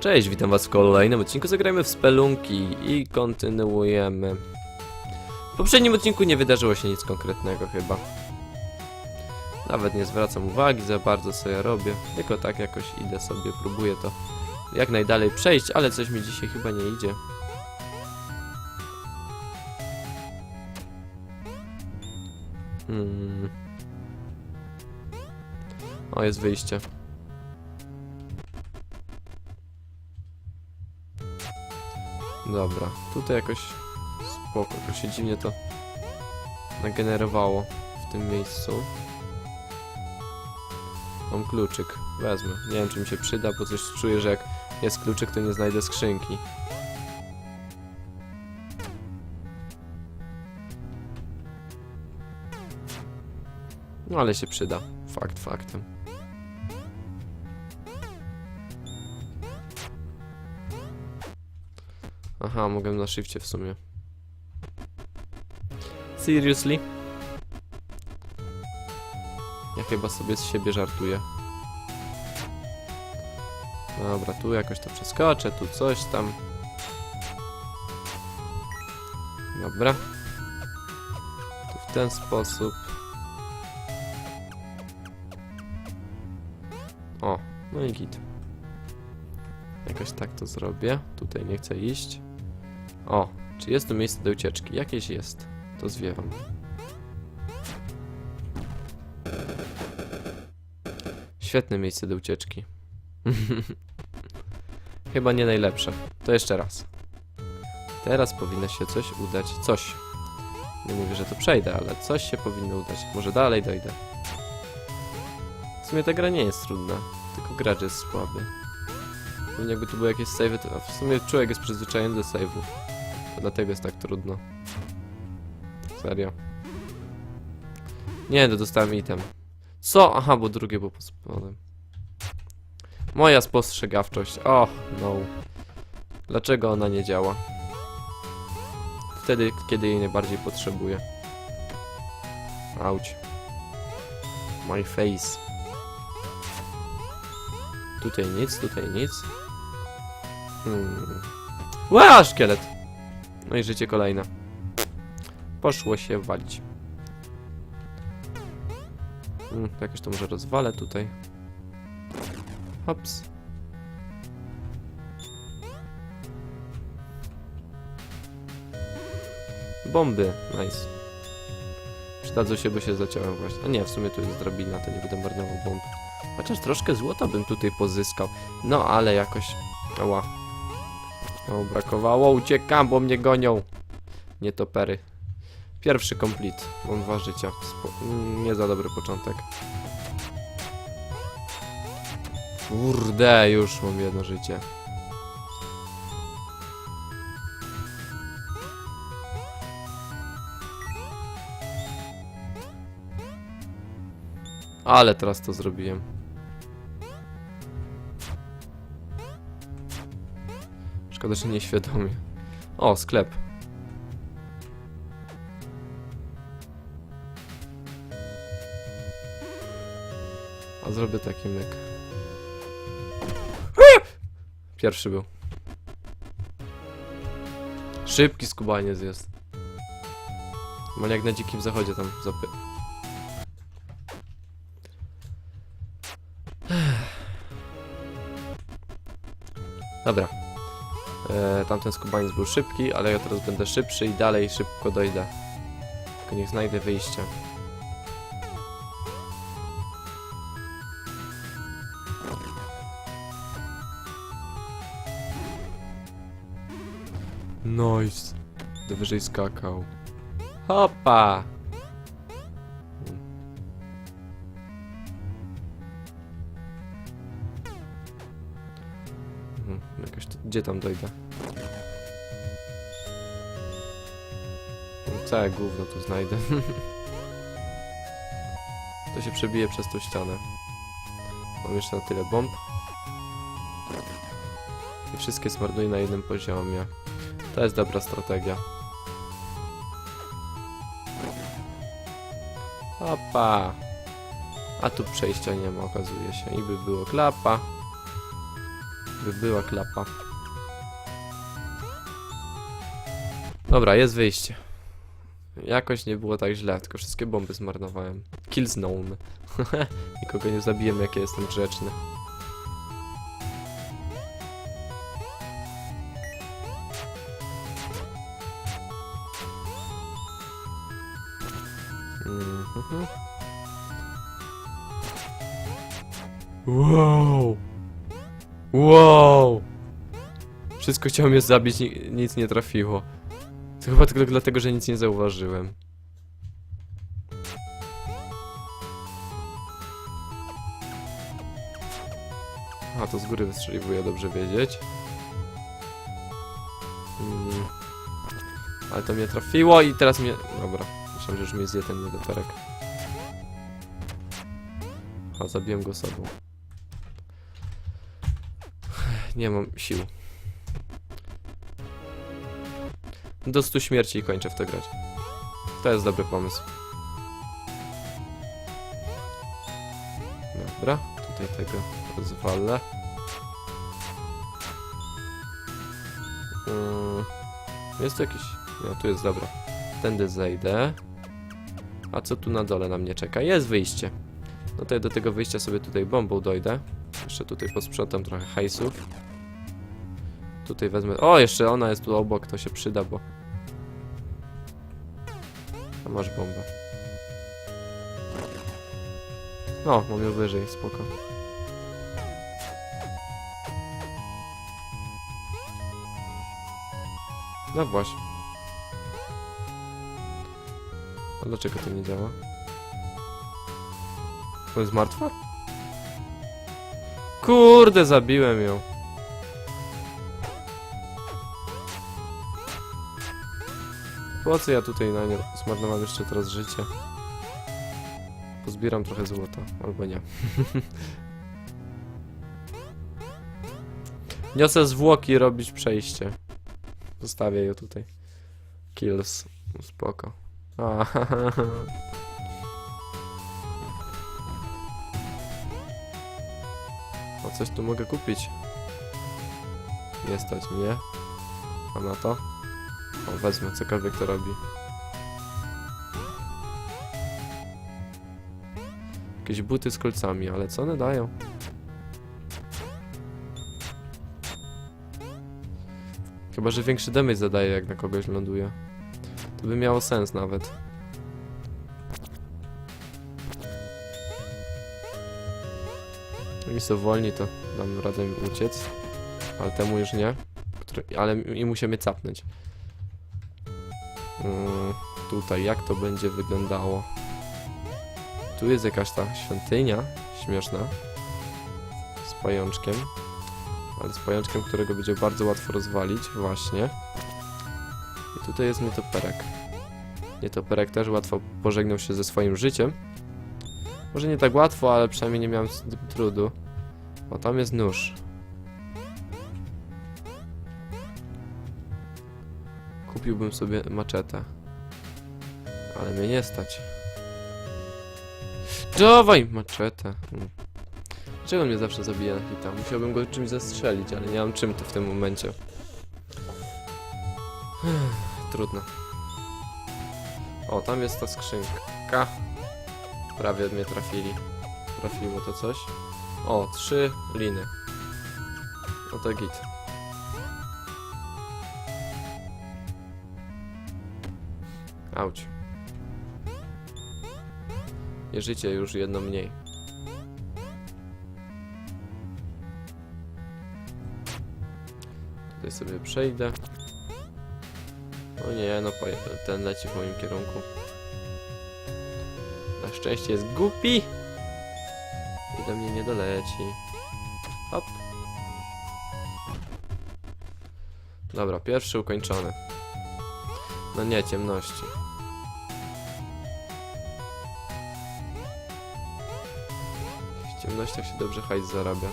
Cześć, witam was w kolejnym odcinku Zagrajmy w Spelunki i kontynuujemy. W poprzednim odcinku nie wydarzyło się nic konkretnego chyba. Nawet nie zwracam uwagi za bardzo co ja robię, tylko tak jakoś idę sobie, próbuję to jak najdalej przejść, ale coś mi dzisiaj chyba nie idzie. Hmm. O, jest wyjście. Dobra, tutaj jakoś spoko, jakoś się dziwnie to nagenerowało w tym miejscu. Mam kluczyk, wezmę. Nie wiem czy mi się przyda, bo coś czuję, że jak jest kluczyk to nie znajdę skrzynki. No ale się przyda, fakt faktem. Aha, mogę na shifcie w sumie. Seriously? Ja chyba sobie z siebie żartuję. Dobra, tu jakoś to przeskoczę, tu coś tam. Dobra. Tu w ten sposób. O, no i git. Jakoś tak to zrobię. Tutaj nie chcę iść. O, czy jest tu miejsce do ucieczki? Jakieś jest. To zwiewam. Świetne miejsce do ucieczki. Chyba nie najlepsze. To jeszcze raz. Teraz powinno się coś udać. Coś. Nie mówię, że to przejdę, ale coś się powinno udać. Może dalej dojdę. W sumie ta gra nie jest trudna, tylko gracz jest słaby. Pewnie jakby tu były jakieś savey, to w sumie człowiek jest przyzwyczajony do save'ów. Dlatego jest tak trudno. Serio. Nie, to dostałem item. Co? Aha, bo drugie było pod. Moja spostrzegawczość. Och, no. Dlaczego ona nie działa? Wtedy, kiedy jej najbardziej potrzebuję. Auć. My face. Tutaj nic, tutaj nic. Hmm. Ła, szkielet! No i życie kolejne. Poszło się walić. Hmm, jakoś to może rozwalę tutaj. Hops. Bomby, nice. Przydadzą się, bo się zaciąłem właśnie. A nie, w sumie tu jest drabina, to nie będę marnował bomb. Chociaż troszkę złota bym tutaj pozyskał. No, ale jakoś... Ała. O, brakowało. Uciekam, bo mnie gonią. Nietopery. Pierwszy complete. Mam dwa życia. Spo... Nie za dobry początek. Kurde, już mam jedno życie. Ale teraz to zrobiłem. Szkoda, że nieświadomie. O, sklep. A zrobię taki myk. Pierwszy był. Szybki skubaniec jest. Mal jak na dzikim zachodzie tam zapy... Dobra. E, tamten skubaniec był szybki, ale ja teraz będę szybszy i dalej szybko dojdę. Tylko niech znajdę wyjście. Nice. Wyżej skakał. Hopa! Mhm, Jakoś to, gdzie tam dojdę? Całe gówno tu znajdę. to się przebije przez tą ścianę. Mam jeszcze na tyle bomb. I wszystkie zmarnuję na jednym poziomie. To jest dobra strategia. Opa! A tu przejścia nie ma, okazuje się. I by było klapa. By była klapa. Dobra, jest wyjście. Jakoś nie było tak źle, tylko wszystkie bomby zmarnowałem. Kill known. Nikogo nie zabiłem, jak ja jestem grzeczny. Mhm. Wow! Wow! Wszystko chciało mnie zabić, ni- nic nie trafiło. To chyba tylko dlatego, że nic nie zauważyłem. A, to z góry wystrzeliwuje, dobrze wiedzieć. Mm. Ale to mnie trafiło i teraz mnie... Dobra, myślałem, że już mnie zje ten niedoperek. A, zabiłem go sobą. Nie mam sił. Do stu śmierci i kończę w to grać. To jest dobry pomysł. Dobra, tutaj tego rozwalę. Yy, Jest tu jakiś... No, tu jest, dobra. Tędy zejdę. A co tu na dole na mnie czeka? Jest wyjście. No to ja do tego wyjścia sobie tutaj bombą dojdę. Jeszcze tutaj posprzątam trochę hajsów. Tutaj wezmę... O, jeszcze ona jest tu obok, to się przyda, bo... A masz bombę. O, mam ją wyżej, spoko. No właśnie. A dlaczego to nie działa? To jest martwa? Kurde, zabiłem ją. Po co ja tutaj na nią zmarnowałem jeszcze teraz życie? Pozbieram trochę złota, albo nie. Niosę zwłoki robić przejście. Zostawię ją tutaj. Kills. Spoko. A, coś tu mogę kupić. Nie stać mnie. A na to? O, wezmę, cokolwiek to robi. Jakieś buty z kolcami, ale co one dają? Chyba, że większy damage zadaje, jak na kogoś ląduje. To by miało sens nawet. Mi są wolni, to dam radę uciec. Ale temu już nie. Który, ale i muszę mnie capnąć. Mm, tutaj, jak to będzie wyglądało? Tu jest jakaś ta świątynia śmieszna. Z pajączkiem. Ale z pajączkiem, którego będzie bardzo łatwo rozwalić, właśnie. I tutaj jest nietoperek. Nietoperek też łatwo pożegnał się ze swoim życiem. Może nie tak łatwo, ale przynajmniej nie miałem trudu. O, tam jest nóż. Kupiłbym sobie maczetę. Ale mnie nie stać. Dawaj maczetę. Hmm. Dlaczego on mnie zawsze zabija na hita? Musiałbym go czymś zastrzelić, ale nie mam czym to w tym momencie. Trudno. O, tam jest ta skrzynka. Prawie mnie trafili. Trafiło to coś. O, trzy liny. No to git. Auć. Nie życie już jedno mniej. Tutaj sobie przejdę. O nie, no ten leci w moim kierunku. Na szczęście jest głupi i do mnie nie doleci. Hop. Dobra, pierwszy ukończony. No nie, ciemności. W ciemnościach się dobrze hajs zarabia.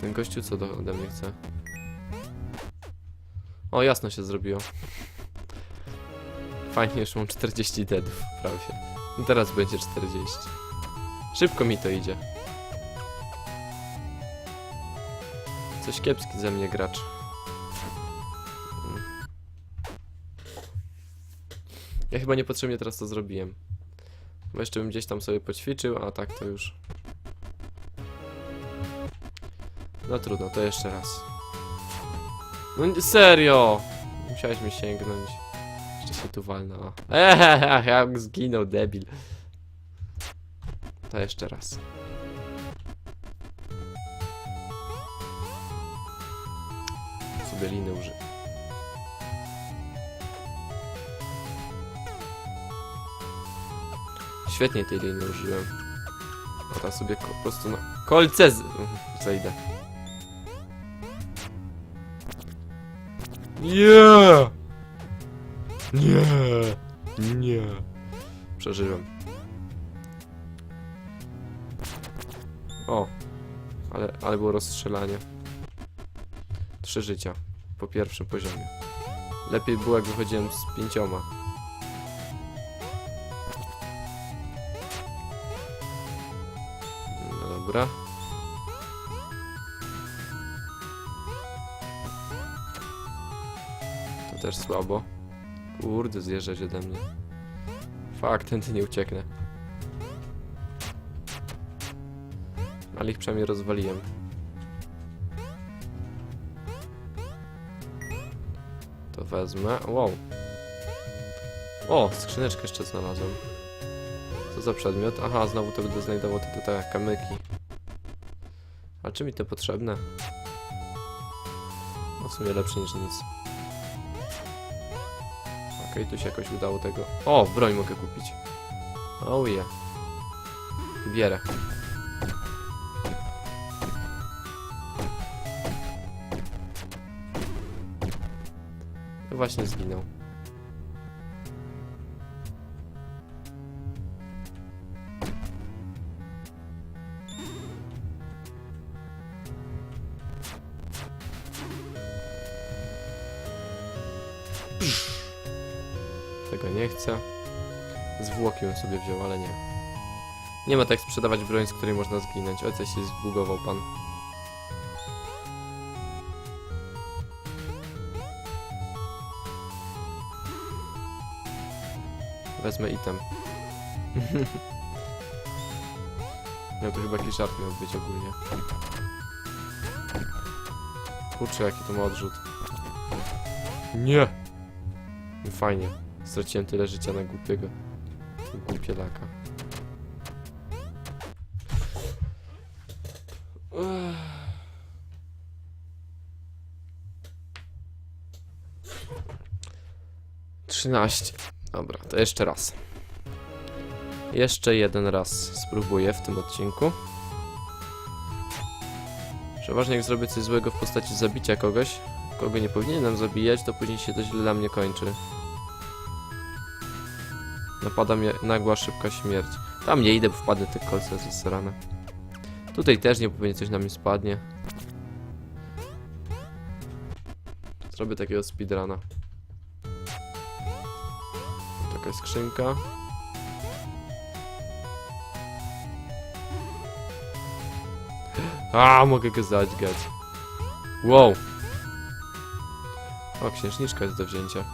Ten gościu co do, ode mnie chce? O, jasno się zrobiło. Fajnie, już mam 40 deadów, prawie teraz będzie 40. Szybko mi to idzie. Coś kiepski ze mnie gracz. Ja chyba niepotrzebnie teraz to zrobiłem. Bo jeszcze bym gdzieś tam sobie poćwiczył, a tak to już. No trudno, to jeszcze raz. No serio! Musiałeś mi sięgnąć. Jeszcze się tu walnę. o. Eee, jak zginął debil. To jeszcze raz. Sobie liny uży. Świetnie tej liny użyłem. A teraz sobie po prostu na kolce z... zejdę. Nie! Nie! Nie! Przeżyłem. O! Ale, ale było rozstrzelanie. Trzy życia. Po pierwszym poziomie. Lepiej było jak wychodziłem z pięcioma. No dobra. To też słabo. Kurde, zjeżdżać ode mnie. Fakt, tędy nie ucieknę. Ale ich przynajmniej rozwaliłem. Wezmę. Wow. O, skrzyneczkę jeszcze znalazłem. Co za przedmiot? Aha, znowu to będę znajdował te, te kamyki. A czy mi to potrzebne? No w sumie lepsze niż nic. Okej, tu się jakoś udało tego. O, broń mogę kupić. Oh yeah. Bierę. No Właśnie zginął. Tego nie chcę. Zwłoki bym sobie wziął, ale nie. Nie ma tak sprzedawać broń, z której można zginąć. O, coś się zbugował pan. Wezmę item. No to chyba jakiś żart miał być ogólnie. Kurczę, jaki to ma odrzut. Nie! Fajnie. Straciłem tyle życia na głupiego. Głupielaka. Trzynaście. Dobra, to jeszcze raz. Jeszcze jeden raz spróbuję w tym odcinku. Przeważnie jak zrobię coś złego w postaci zabicia kogoś, kogo nie powinienem zabijać, to później się to źle dla mnie kończy. Napada mnie nagła, szybka śmierć. Tam nie idę, bo wpadnę te kolce zasrane. Tutaj też nie, pewnie coś na mnie spadnie. Zrobię takiego speedruna. Skrzynka. A, mogę go zadźgać. Wow. O, księżniczka jest do wzięcia.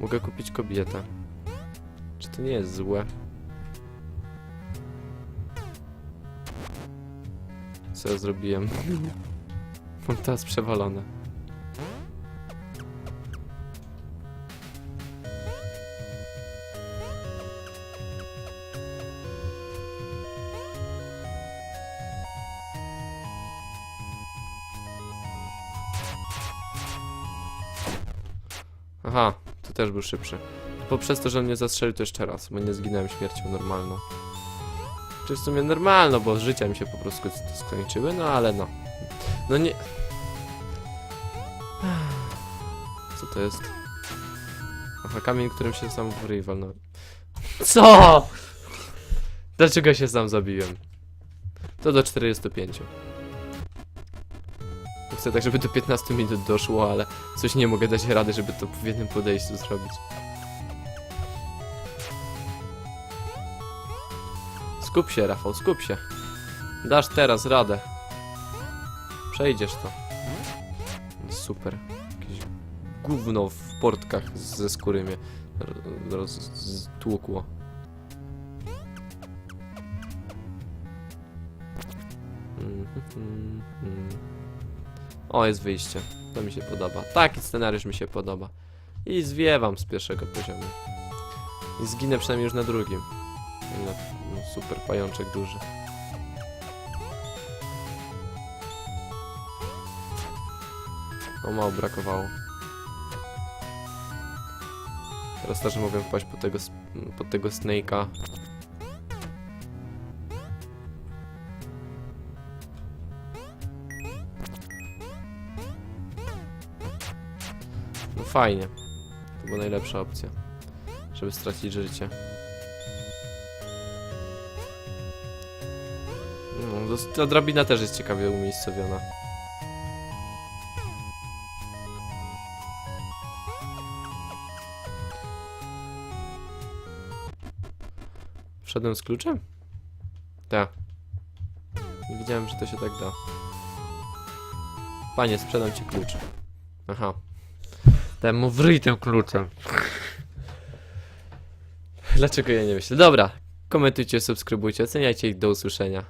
Mogę kupić kobietę. Czy to nie jest złe? Co ja zrobiłem? Mam teraz przewalone. To też był szybszy. Bo przez to, że on mnie zastrzelił, to jeszcze raz, bo nie zginąłem śmiercią normalną. Czy w sumie normalno, bo życia mi się po prostu sk- skończyły, no ale no. No nie... Co to jest? Aha, kamień, którym się sam w ryj walnąłem. Co? Dlaczego się sam zabiłem? To do 45. chcę tak, żeby do 15 minut doszło, ale coś nie mogę dać rady, żeby to w jednym podejściu zrobić. Skup się, Rafał, skup się. Dasz teraz radę. Przejdziesz to. Super. Jakieś gówno w portkach ze skóry mnie ro- roztłukło. Mhm, mhm. O, jest wyjście. To mi się podoba. Taki scenariusz mi się podoba. I zwiewam z pierwszego poziomu. I zginę przynajmniej już na drugim. No, no, super pajączek duży. O, mało brakowało. Teraz też mogę wpaść pod tego, pod tego Snake'a. Fajnie. To była najlepsza opcja. Żeby stracić życie. No, ta drabina też jest ciekawie umiejscowiona. Wszedłem z kluczem? Tak. Nie wiedziałem, że to się tak da. Panie, sprzedam ci klucz. Aha. Dałem mu wryj tym kluczem. Dlaczego ja nie myślę? Dobra. Komentujcie, subskrybujcie, oceniajcie i do usłyszenia.